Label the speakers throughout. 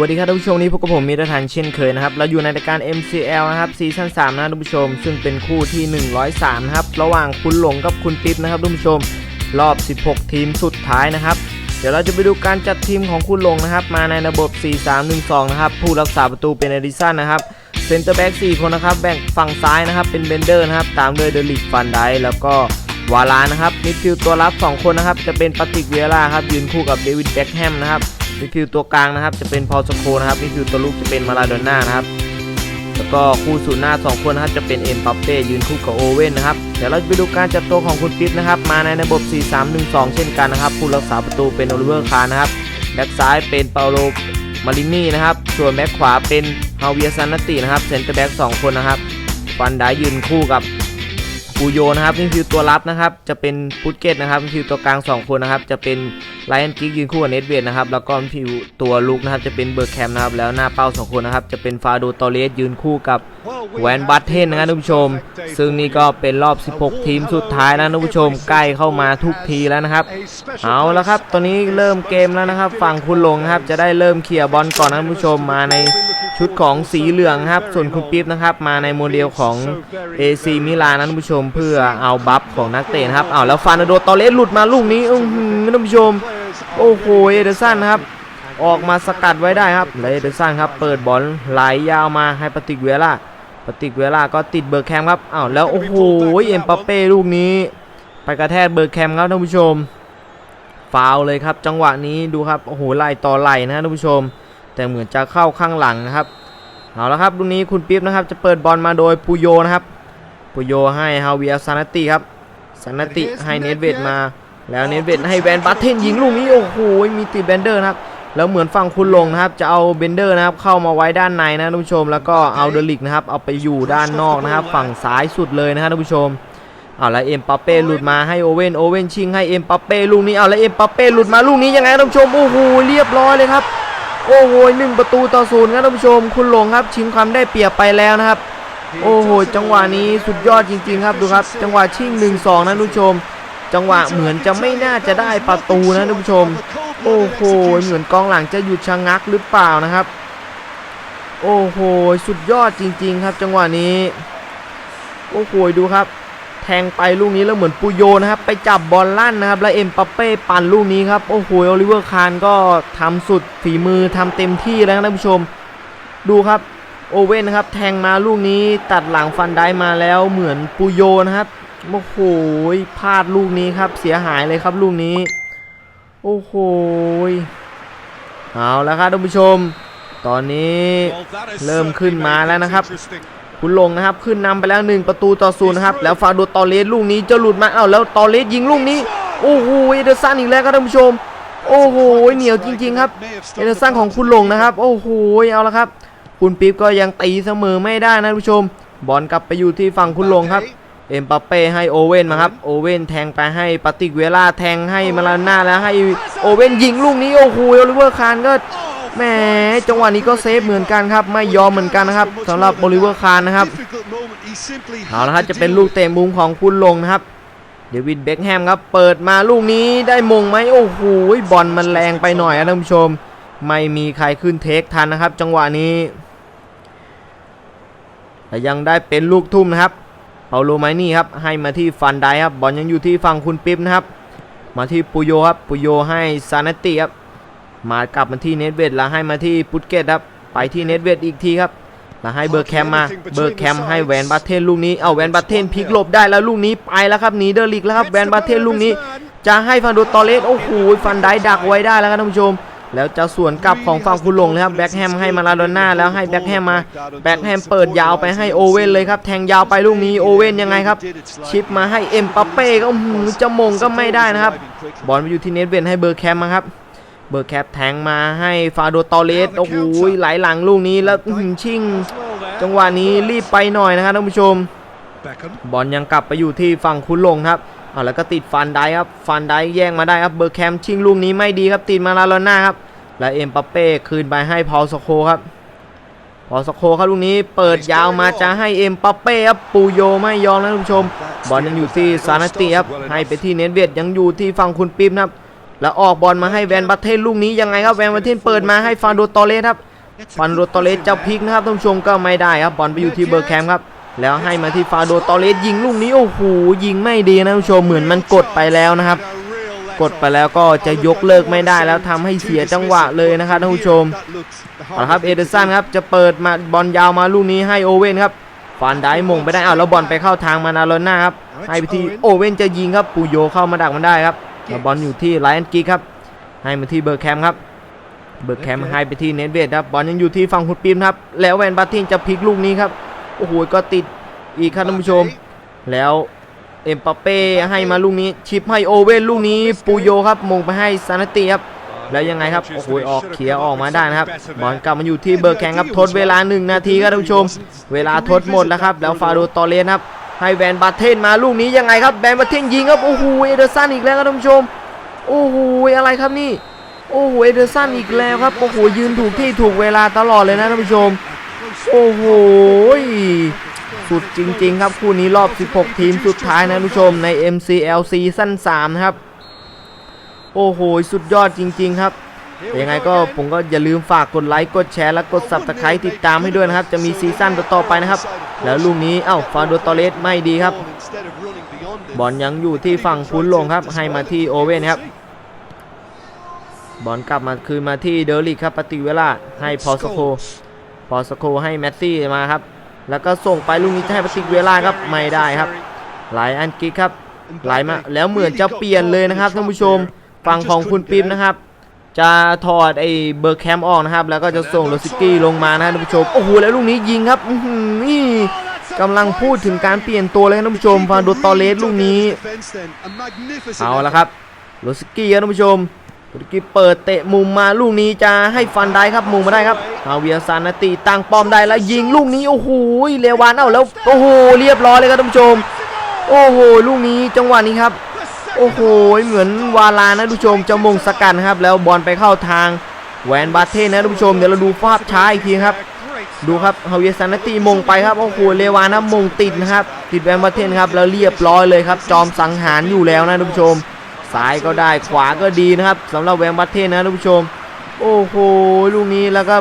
Speaker 1: วัสดีครับท่านผู้ชมนี้พบกับผมมีรฐานเช่นเคยนะครับเราอยู่ในรายการ MCL นะครับซีซั่น3นะท่านผู้ชม ซึ่งเป็นคู่ที่ 103 นะครับ ระหว่างคุณหลงกับคุณปิ๊บนะครับท่านผู้ชม รอบ 16 ทีมสุดท้ายนะครับ เดี๋ยวเราจะไปดูการจัดทีมของคุณหลงนะครับ มาในระบบ 4-3-1-2 นะครับ ผู้รักษาประตูเป็นเอดิสันนะครับเซนเตอร์แบ็ก4คนนะครับแบ่งฝั่งซ้ายนะครับเป็นเบนเดอร์นะครับตามด้วยเดลิกฟันไดแล้วก็วาลานะครับมิดฟิลด์ตัวรับ 2 คนนะครับจะเป็นปาติกเวียร่าครับยืนคู่กับเดวิดแบ็กแฮมนะครับ มิดฟิลด์ตัวกลางนะครับจะเป็นพอลสโคนะครับมิดฟิลด์ตัวลุกจะเป็นมาลาโดน่านะครับแล้วก็คู่สูนย์หน้า 2 คนนะครับจะเป็นเอ็มปัปเป้ยืนคู่กับโอเว่นนะครับเดี๋ยวเราจะไปดูการจัดตัวของคุณปิ๊บนะครับมาในระบบ 4-3-1-2 เช่นกันนะครับผู้รักษาประตูเป็นโอลิเวอร์คาร์นะครับแบ็กซ้ายเป็นเปาโลมารินี่นะครับส่วนแบ็กขวาเป็นฮาเวียซันนตินะครับเซนเตอร์แบ็ก2คนนะครับฟันได้ยืนคู่กับปูโยนะครับนี่คือตัวรับนะครับจะเป็นพุตเกตนะครับนี่คือตัวกลาง 2 คนนะครับจะเป็น ไลออนกิกยืนคู่กับเนทเวดนะครับแล้วก็ผิวตัวลุกนะครับจะเป็นเบอร์แคมนะครับแล้วหน้าเป้าสองคนนะครับจะเป็นฟาโดตอเลสยืนคู่กับแวนบัตเทนนะครับท่านผู้ชม ซึ่งนี่ก็เป็นรอบ 16 ทีมสุดท้ายแล้วท่านผู้ชมใกล้เข้ามาทุกทีแล้วนะครับ เอาแล้วครับ ตอนนี้เริ่มเกมแล้วนะครับ ฝั่งคุณลงนะครับจะได้เริ่มเคลียร์บอลก่อนนะท่านผู้ชมมาใน ชุดของสีเหลืองครับ ส่วนคุณปิ๊บนะครับ มาในโมเดลของ AC มิลานนะท่านผู้ชมเพื่อเอาบัฟของนักเตะครับเอาแล้วฟานโดตอเลสหลุดมาลูกนี้อื้อหือท่านผู้ชม โอ้โหเอเดอร์สันนะครับ ออกมาสกัดไว้ได้ครับแล้วเอเดอร์สันครับ เปิดบอลไหลยาวมาให้ปฏิกเวล่าปฏิกเวล่าก็ติดเบอร์แคมครับอ้าวแล้วโอ้โหเอ็มปัปเป้ลูกนี้ ไปกระแทกเบอร์แคมครับท่านผู้ชมฟาวเลยครับ จังหวะนี้ดูครับโอ้โหไล่ต่อไล่นะท่านผู้ชม แต่เหมือนจะเข้าข้างหลังนะครับเอาละครับลูกนี้คุณปิ๊บนะครับจะเปิดบอลมาโดยปูโยนะครับปูโยให้ฮาเวียซานาติครับซานาติให้เนตเวดมา แล้วเนตเวดให้แวนบัตเทนยิงลูกนี้โอ้โหมีติดแบนเดอร์นะครับแล้วเหมือนฝั่งคุณลงนะครับ จะเอาเบนเดอร์นะครับเข้ามาไว้ด้านในนะท่านผู้ชม แล้วก็เอาเดลิกนะครับเอาไปอยู่ด้านนอกนะครับ ฝั่งซ้ายสุดเลยนะครับท่านผู้ชมเอาล้วเอ็มปัปเป้หลุดมาให้โอเว่นโอเว่นชิงให้เอ็มปัปเป้ลูกนี้เอาล้วเอ็มปัปเป้หลุดมาลูกนี้ยังไงท่านผู้ชมโอ้โหเรียบร้อยเลยครับ โอ้โหหนึ่งประตูต่อศูนย์ครับท่านผู้ชม คุณหลงครับชิงความได้เปรียบไปแล้วนะครับ โอ้โห จังหวะนี้สุดยอดจริงๆครับดูครับ จังหวะชิง1นสองนะท่านผู้ชม จังหวะเหมือนจะไม่น่าจะได้ประตูนะท่านผู้ชม โอ้โห เหมือนกองหลังจะหยุดชะงักหรือเปล่านะครับ โอ้โห สุดยอดจริง ๆ ครับ จังหวะนี้ โอ้โหดูครับ แทงไปลูกนี้แล้วเหมือนปูโยนะครับ ไปจับบอลลั่นนะครับ แล้วเอ็มปัปเป้ปั่นลูกนี้ครับ โอ้โหโอลิเวอร์คานก็ทำสุดฝีมือทำเต็มที่แล้วนะท่านผู้ชม ดูครับโอเว่นนะครับ แทงมาลูกนี้ตัดหลังฟันได้มาแล้วเหมือนปูโยนะครับโอ้โหพลาดลูกนี้ครับ เสียหายเลยครับลูกนี้ โอ้โหเอาแล้วครับท่านผู้ชม ตอนนี้เริ่มขึ้นมาแล้วนะครับ คุณลงนะครับขึ้นนำไปแล้ว 1 ประตูต่อศูนย์นะครับแล้วฟาโดตอเลสลูกนี้จะหลุดมาเอ้าแล้วตอเลสยิงลูกนี้โอ้โหเอเดอร์สันอีกแล้วครับท่านผู้ชม โอ้โหเหนียวจริง ๆ ครับเอเดอร์สันของคุณลงนะครับ โอ้โหเอาละครับ คุณปิ๊บก็ยังตีเสมอไม่ได้นะท่านผู้ชม บอลกลับไปอยู่ที่ฝั่งคุณลงครับเอ็มปัปเป้ให้โอเว่นมาครับโอเว่นแทงไปให้ปาติกเวล่าแทงให้มาลาน่าแล้วให้โอเว่นยิงลูกนี้โอ้โหโอลิเวอร์คานก็ แหมจังหวะนี้ก็เซฟเหมือนกันครับไม่ยอมเหมือนกันนะครับสำหรับโอลิเวอร์คานนะครับเอาละครับจะเป็นลูกเตะมุมของคุณลงนะครับเดวิดเบคแฮมครับเปิดมาลูกนี้ได้มงไหมโอ้โหบอลมันแรงไปหน่อยนะท่านผู้ชม ไม่มีใครขึ้นเทคทันนะครับ จังหวะนี้แต่ยังได้เป็นลูกทุ่มนะครับเปาโลไมนี่ครับให้มาที่ฟันไดครับบอลยังอยู่ที่ฝั่งคุณปิ๊บนะครับ มาที่ปุโยครับปุโยให้ซานาติครับ มากลับมาที่เนตเวดแล้วให้มาที่ปุตเกตครับ ไปที่เนตเวดอีกทีครับ แล้วให้เบอร์แคมมา เบอร์แคมให้แวนบัตเทนลูกนี้ เอาแวนบัตเทนพลิกหลบได้แล้วลูกนี้ไปแล้วครับหนีเดอร์ลิกแล้วครับแวนบัตเทนลูกนี้ จะให้ฟันโดตอเลสโอ้โหฟันได้ดักไว้ได้แล้วครับท่านผู้ชม แล้วจะสวนกลับของฝั่งคุณลงนะครับแบ็คแฮมให้มาลาโดน่าแล้วให้แบ็คแฮมมาแบ็คแฮมเปิดยาวไปให้โอเว่นเลยครับแทงยาวไปลูกนี้โอเว่นยังไงครับ ชิปมาให้เอ็มปัปเป้ก็หือจะมงก็ไม่ได้นะครับบอลไปอยู่ที่เนตเวนให้เบอร์แคมมาครับ เบอร์แคปแทงมาให้ฟาโดตอเลสโอ้โหไหลหลังลูกนี้แล้วอื้อหือชิงจังหวะนี้รีบไปหน่อยนะครับท่านผู้ชม บอลยังกลับไปอยู่ที่ฝั่งคุณลงครับเอาแล้วก็ติดฟันได้ครับฟันได้แย่งมาได้ครับเบอร์แคมชิงลูกนี้ไม่ดีครับติดมาลาโลน่าครับและเอ็มปัปเป้คืนไปให้พอลสโคครับพอลสโคครับลูกนี้เปิดยาวมาจะให้เอ็มปัปเป้ครับปูโยไม่ยอมนะท่านผู้ชม บอลยังอยู่ที่ซานาติครับให้ไปที่เนตเวียดยังอยู่ที่ฝั่งคุณปิ๊บนะครับโแล้วออกบอลมาให้แวนบัตเทนลูกนี้ยังไงครับแวนบัตเทนเปิดมาให้ฟานโดตอเลสครับฟานโดตอเลสจะพลิกนะครับท่านผู้ชมก็ไม่ได้ครับบอลไปอยู่ที่เบอร์แคมครับแล้วให้มาที่ฟาโดตอเลสยิงลูกนี้โอ้โหยิงไม่ดีนะท่านผู้ชมเหมือนมันกดไปแล้วนะครับ กดไปแล้วก็จะยกเลิกไม่ได้แล้วทำให้เสียจังหวะเลยนะครับท่านผู้ชมเอาละครับเอเดอร์สันครับจะเปิดมาบอลยาวมาลูกนี้ให้โอเว่นครับฟานไดมงไปได้เอาแล้วบอลไปเข้าทางมานาโรน่าครับให้ไปที่โอเว่นจะยิงครับปูโยเข้ามาดักมันได้ครับ แล้วบอลอยู่ที่ไลออนกิกครับ ให้มาที่เบอร์แคมป์ครับ เบอร์แคมป์ให้ไปที่เนทเวดครับ บอลยังอยู่ที่ฝั่งคุณปิมครับ แล้วแวนบาร์ทินจะพลิกลูกนี้ครับ โอ้โห ก็ติดอีกครับท่านผู้ชม แล้วเอ็มปาเป้ให้มาลูกนี้ ชิปให้โอเว่นลูกนี้ปูโยครับมงไปให้ซานาติครับ แล้วยังไงครับ โอ้โห ออกเขียออกมาได้นะครับ บอลกลับมาอยู่ที่เบอร์แข่งครับ ทดเวลา 1 นาทีครับท่านผู้ชม เวลาทดหมดแล้วครับ แล้วฟาโดตอเลสครับ ให้แวนบาเทนมาลูกนี้ยังไงครับแวนบาเทนยิงครับโอ้โหเอเดอร์สันอีกแล้วครับท่านผู้ชมโอ้โหอะไรครับนี่โอ้โหเอเดอร์สันอีกแล้วครับโอ้โหยืนถูกที่ถูกเวลาตลอดเลยนะท่านผู้ชมโอ้โหสุดจริง ๆ ครับคู่นี้รอบ 16 ทีมสุดท้ายนะท่านผู้ชมใน MCL ซีซั่น3นะครับโอ้โหสุดยอดจริง ๆ ครับ ยังไงก็ผมก็อย่าลืมฝากกดไลค์กดแชร์และกด Subscribe ติดตามให้ด้วยนะครับ จะมีซีซั่นต่อไปนะครับ แล้วลูกนี้เอ้าฟาโดตอเลสไม่ดีครับ บอลยังอยู่ที่ฝั่งพุ้นลงครับ ให้มาที่โอเว่นครับ บอลกลับมาคืนมาที่เดอริกครับปฏิเวลาให้พอสโคพอสโคให้แมสซี่มาครับ แล้วก็ส่งไปลูกนี้ให้ปฏิเวลาครับไม่ได้ครับไหลอันกิกครับไหลมาแล้วเหมือนจะเปลี่ยนเลยนะครับท่านผู้ชมฝั่งของคุณปิ๊บนะครับ จะถอดไอ้เบอร์แคมออกนะครับ แล้วก็จะส่งโรซิกี้ลงมานะท่านผู้ชม โอ้โห แล้วลูกนี้ยิงครับนี่กำลังพูดถึงการเปลี่ยนตัวเลยท่านผู้ชมฟานโดตอเลสลูกนี้ เอาละครับโรสกี้ครับท่านผู้ชมโรสกี้เปิดเตะมุมมาลูกนี้จะให้ฟันได้ครับมุมมาได้ครับฮาเวียซานาติตั้งป้อมได้แล้วยิงลูกนี้โอ้โหเลวานเอ้าแล้วโอ้โหเรียบร้อยเลยครับท่านผู้ชม โอ้โหลูกนี้จังหวะนี้ครับ โอ้โห เหมือนวาลานะท่านผู้ชมจะมงสกัดนะครับ แล้วบอลไปเข้าทางแวนบาเทนนะท่านผู้ชมเดี๋ยวเราดูภาพช้าอีกทีครับ ดูครับเฮาเวียซานติมงไปครับโอ้โหเลวานะมงติดนะครับ ติดแวนบาเทนครับแล้วเรียบร้อยเลยครับ จอมสังหารอยู่แล้วนะท่านผู้ชมซ้ายก็ได้ขวาก็ดีนะครับสำหรับแวนบาเทนนะท่านผู้ชม โอ้โหลูกนี้แล้วก็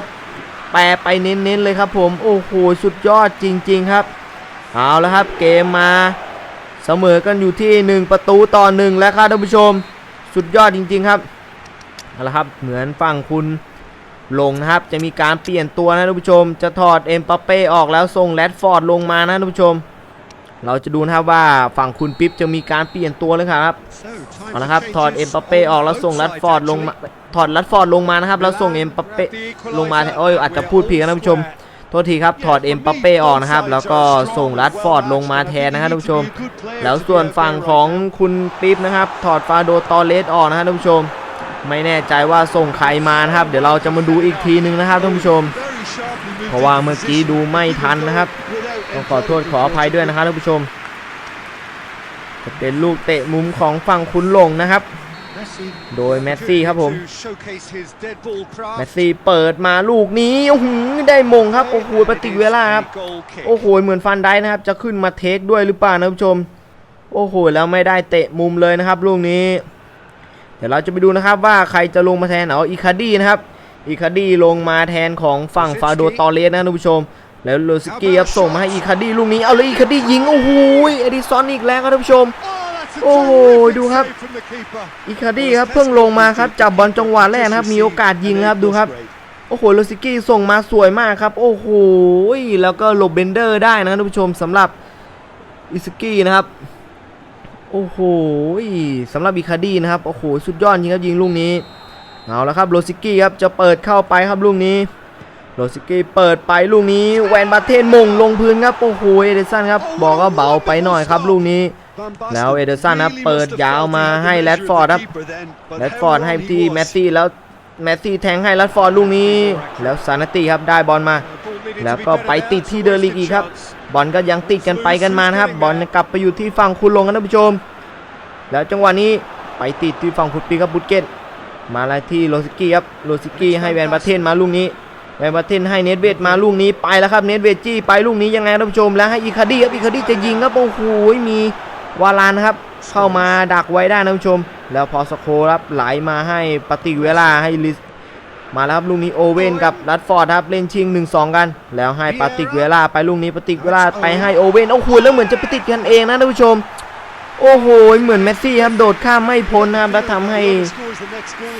Speaker 1: แปรไปเน้นๆเลยครับผมโอ้โหสุดยอดจริง ๆ ครับเอาแล้วครับเกมมา เสมอกันอยู่ที่ 1 ประตูต่อหนึ่งแล้วครับท่านผู้ชม สุดยอดจริง ๆ ครับเอาละครับเหมือนฝั่งคุณลงนะครับ จะมีการเปลี่ยนตัวนะท่านผู้ชม จะถอดเอ็มปาเป้ออกแล้วส่งแรดฟอร์ดลงมานะท่านผู้ชม เราจะดูนะครับว่าฝั่งคุณปิ๊บจะมีการเปลี่ยนตัวเลยครับเอาละครับถอดเอ็มปาเป้ออกแล้วส่งลัดฟอร์ดลงมาถอดลัดฟอร์ดลงมานะครับแล้วส่งเอ็มปาเป้ลงมาโอ้ยอาจจะพูดผิดครับท่านผู้ชม ทษทีครับ ถอดเอ็มปาเป้ออกนะครับ แล้วก็ส่งลัดฟอร์ดลงมาแทนนะครับท่านผู้ชม แล้วส่วนฝั่งของคุณปิ๊บนะครับ ถอดฟาโดตอเลสออกนะครับท่านผู้ชม ไม่แน่ใจว่าส่งใครมานะครับ เดี๋ยวเราจะมาดูอีกทีนึงนะครับท่านผู้ชม เพราะว่าเมื่อกี้ดูไม่ทันนะครับต้องขอโทษขออภัยด้วยนะครับท่านผู้ชม เป็นลูกเตะมุมของฝั่งคุณหลงนะครับ โดยแมสซี่ครับผม แมสซี่เปิดมาลูกนี้โอ้โหได้มงครับ โอ้โหปฏิเวลาครับ โอ้โหเหมือนฟันได้นะครับ จะขึ้นมาเทคด้วยหรือเปล่านะผู้ชม โอ้โหแล้วไม่ได้เตะมุมเลยนะครับลูกนี้ เดี๋ยวเราจะไปดูนะครับว่าใครจะลงมาแทนเอาอีคาดี้นะครับอีคาดี้ลงมาแทนของฝั่งฟาโดตอเลสนะท่านผู้ชม แล้วโรซิกี้ครับส่งมาให้อีคาดี้ลูกนี้ เอาเลยอีคาดี้ยิง โอ้โหเอดิสันอีกแล้วครับท่านผู้ชม โอ้โหดูครับอีคาดี้ครับเพิ่งลงมาครับจับบอลจังหวะแรกนะครับ มีโอกาสยิงครับดูครับโอ้โหโรซิกี้ส่งมาสวยมากครับ โอ้โหแล้วก็หลบเบนเดอร์ได้นะท่านผู้ชมสำหรับอิสกี้นะครับโอ้โหสำหรับอีคาดี้นะครับโอ้โหสุดยอดจริงครับยิงลูกนี้เอาละครับโรซิกี้ครับจะเปิดเข้าไปครับลูกนี้โรซิกี้เปิดไปลูกนี้แวนบาเทนมงลงพื้นครับโอ้โหเอเดสันครับบอกว่าเบาไปหน่อยครับลูกนี้ แล้วเอเดอร์สันครับเปิดยาวมาให้แรดฟอร์ดครับแรดฟอร์ดให้ที่แมสซี่แล้วแมสซี่แทงให้แรดฟอร์ดลูกนี้ แล้วซานาติครับได้บอลมา แล้วก็ไปติดที่เดอร์ลีกอีกครับ บอลก็ยังติดกันไปกันมานะครับ บอลกลับไปอยู่ที่ฝั่งคุณลงกันท่านผู้ชม แล้วจังหวะนี้ไปติดที่ฝั่งคุณปีครับบุตเกตมาแล้วที่โรซิกี้ครับโรซิกี้ให้แวนบาเทนมาลูกนี้แวนบาเทนให้เนตเวดมาลูกนี้ไปแล้วครับเนตเวดจี้ไปลูกนี้ยังไงท่านผู้ชมแล้วให้อีคาดี้ครับอีคาดี้จะยิงครับโอ้โหมี วาลานครับเข้ามาดักไว้ได้นะผู้ชม แล้วพอสโคครับไหลมาให้ปฏิเวลาให้ลิสมาแล้วครับลูกนี้โอเว่นกับรัดฟอร์ดครับเล่นชิง 1-2 กัน แล้วให้ปาติกเวลาไปลูกนี้ปาติกเวลาไปให้โอเว่นโอ้โหแล้วเหมือนจะไปติดกันเองนะท่านผู้ชม โอ้โหเหมือนเมสซี่ครับโดดข้ามไม่พ้นนะครับแล้วทำให้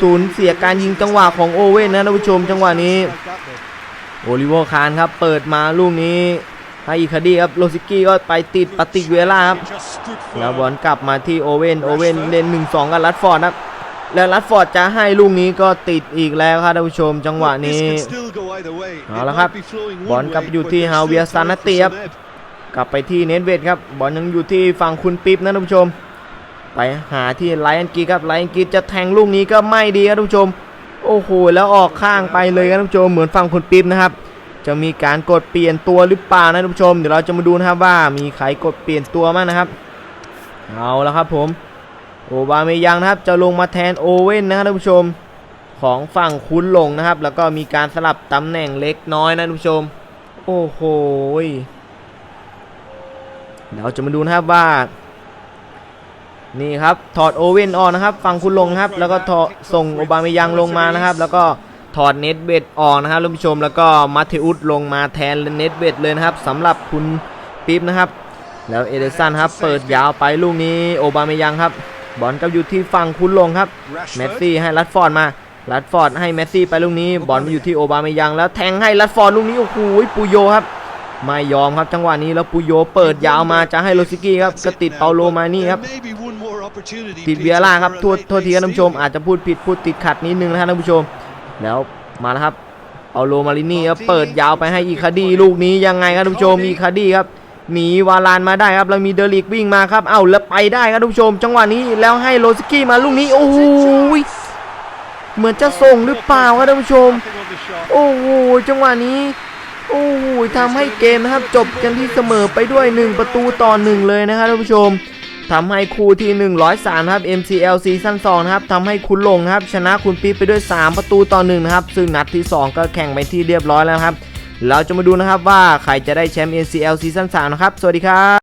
Speaker 1: ศูนย์เสียการยิงจังหวะของโอเว่นนะท่านผู้ชมจังหวะนี้โอลิเวอร์คานครับเปิดมาลูกนี้ ให้อีคาดีครับโรซิกี้ก็ไปติดปาติเวล่าครับแล้วบอลกลับมาที่โอเว่นโอเว่นเล่น1-2กับรัดฟอร์ดครับแล้วรัดฟอร์ดจะให้ลูกนี้ก็ติดอีกแล้วครับท่านผู้ชมจังหวะนี้เอาละครับบอลกลับไปอยู่ที่ฮาเวียซานาติครับกลับไปที่เนทเวดครับบอลยังอยู่ที่ฝั่งคุณปิ๊บนะท่านผู้ชม ไปหาที่ไลอันกีครับไลอันกีจะแทงลูกนี้ก็ไม่ดีครับท่านผู้ชม โอ้โหแล้วออกข้างไปเลยครับท่านผู้ชมเหมือนฝั่งคุณปิ๊บนะครับ จะมีการกดเปลี่ยนตัวหรือเปล่านะท่านผู้ชม เดี๋ยวเราจะมาดูนะครับว่ามีใครกดเปลี่ยนตัวบ้างนะครับ เอาแล้วครับผมโอบาเมยังนะครับ จะลงมาแทนโอเว่นนะครับท่านผู้ชมของฝั่งคุณลงนะครับ แล้วก็มีการสลับตำแหน่งเล็กน้อยนะท่านผู้ชม โอ้โหเดี๋ยวเราจะมาดูนะครับว่า นี่ครับถอดโอเว่นออกนะครับ ฝั่งคุณลงครับ แล้วก็ถอดส่งโอบาเมยังลงมานะครับ แล้วก็ ถอดเน็ตเวดออกนะครับท่านผู้ชมแล้วก็มาเทอุสลงมาแทนเน็ตเวดเลยนะครับสำหรับคุณปิ๊บนะครับ แล้วเอเดสันครับเปิดยาวไปลูกนี้โอบาเมยังครับ บอลก็อยู่ที่ฝั่งคุณลงครับเมสซี่ให้ลัดฟอร์ดมาลัดฟอร์ดให้เมสซี่ไปลูกนี้ บอลมาอยู่ที่โอบาเมยังแล้วแทงให้ลัดฟอร์ดลูกนี้โอ้โหปูโยครับไม่ยอมครับจังหวะนี้แล้วปูโยเปิดยาวมาจะให้โรซิกี้ครับก็ติดเปาโลมานี่ครับติดเวียร่าครับโทษโทษทีครับท่านผู้ชมอาจจะพูดผิดพูดติดขัดนิดนึงนะครับท่านผู้ชม แล้วมาแล้วครับเปาโลมาลินี่ครับเปิดยาวไปให้อีคาดีลูกนี้ยังไงครับท่านผู้ชมอีคาดีครับหนีวาลานมาได้ครับแล้วมีเดลิกวิ่งมาครับเอ้าแล้วไปได้ครับท่านผู้ชม จังหวะนี้แล้วให้โรสกี้มาลูกนี้โอ้โหยเหมือนจะส่งหรือเปล่าครับท่านผู้ชม โอ้โหจังหวะนี้ โอ้โหทำให้เกมนะครับจบกันที่เสมอไปด้วย 1 ประตูต่อ1เลยนะครับท่านผู้ชม ทำให้คู่ที่ 103นะครับ MCL ซีซั่น2นะครับทำให้คุณลงนะครับชนะคุณปี๊บไปด้วย 3 ประตูต่อ1นะครับซึ่งนัดที่ 2 ก็แข่งไปที่เรียบร้อยแล้วครับ เราจะมาดูนะครับว่าใครจะได้แชมป์ MCL ซีซั่น3นะครับ สวัสดีครับ